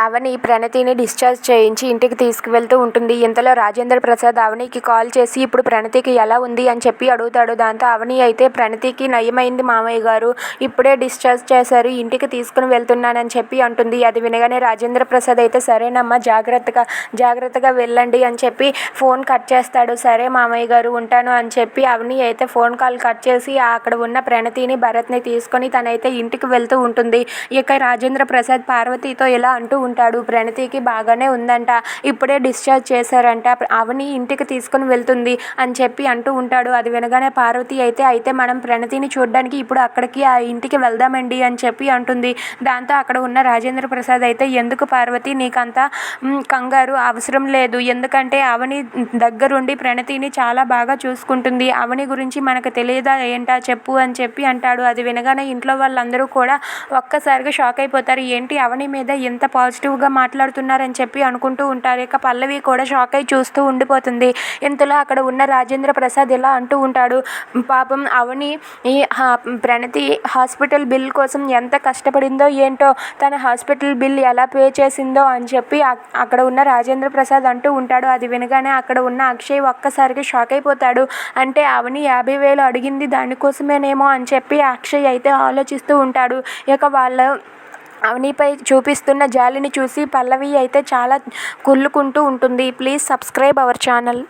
అవని ప్రణతిని discharge చేయించి ఇంటికి తీసుకువెళ్తూ ఉంటుంది. ఇంతలో రాజేంద్ర ప్రసాద్ అవనికి కాల్ చేసి ఇప్పుడు ప్రణతికి ఎలా ఉంది? అని చెప్పి అడుగుతాడు. దాంతో అవని అయితే ప్రణతికి నయమైంది మామయ్య గారు. ఇప్పుడే డిశ్చార్జ్ చేశారు. ఇంటికి తీసుకుని వెళ్తున్నానని చెప్పి అంటుంది. అది వినగానే రాజేంద్ర ప్రసాద్ అయితే సరేనమ్మా జాగ్రత్తగా జాగ్రత్తగా వెళ్ళండి అని చెప్పి ఫోన్ కట్ చేస్తాడు. సరే మామయ్య గారు ఉంటాను అని చెప్పి అవని అయితే ఫోన్ కాల్ కట్ చేసి అక్కడ ఉన్న ప్రణతిని భరత్ని తీసుకొని తనైతే ఇంటికి వెళ్తూ ఉంటుంది. ఇక రాజేంద్ర ప్రసాద్ పార్వతితో ఇలా అంటూ ఉంటాడు. ప్రణతికి బాగానే ఉందంట. ఇప్పుడే డిశ్చార్జ్ చేశారంట. అవని ఇంటికి తీసుకుని వెళ్తుంది అని చెప్పి అంటూ ఉంటాడు. అది వినగానే పార్వతి అయితే అయితే మనం ప్రణతిని చూడడానికి ఇప్పుడు అక్కడికి ఆ ఇంటికి వెళ్దామండి అని చెప్పి అంటుంది. దాంతో అక్కడ ఉన్న రాజేంద్ర ప్రసాద్ అయితే ఎందుకు పార్వతి నీకంతా కంగారు అవసరం లేదు. ఎందుకంటే అవని దగ్గరుండి ప్రణతిని చాలా బాగా చూసుకుంటుంది. అవని గురించి మనకు తెలియదా ఏంటా చెప్పు అని చెప్పి అంటాడు. అది వినగానే ఇంట్లో వాళ్ళందరూ కూడా ఒక్కసారిగా షాక్ అయిపోతారు. ఏంటి అవని మీద ఎంత పాజిటివ్గా మాట్లాడుతున్నారని చెప్పి అనుకుంటూ ఉంటారు. ఇక పల్లవి కూడా షాక్ అయి చూస్తూ ఉండిపోతుంది. ఇంతలో అక్కడ ఉన్న రాజేంద్ర ప్రసాద్ ఇలా అంటూ ఉంటాడు పాపం అవని ఈ హా- ప్రణతి హాస్పిటల్ బిల్ కోసం ఎంత కష్టపడిందో ఏంటో తన హాస్పిటల్ బిల్ ఎలా పే చేసిందో అని చెప్పి అక్కడ ఉన్న రాజేంద్ర ప్రసాద్ అంటూ ఉంటాడు. అది వినగానే అక్కడ ఉన్న అక్షయ్ ఒక్కసారిగా షాక్ అయిపోతాడు. అంటే అవని యాభై వేలు అడిగింది దానికోసమేనేమో అని చెప్పి అక్షయ్ అయితే ఆలోచిస్తూ ఉంటాడు. ఇక వాళ్ళ అవనిపై చూపిస్తున్న జాలిని చూసి పల్లవి అయితే చాలా కుళ్ళుకుంటూ ఉంటుంది. Please subscribe our channel.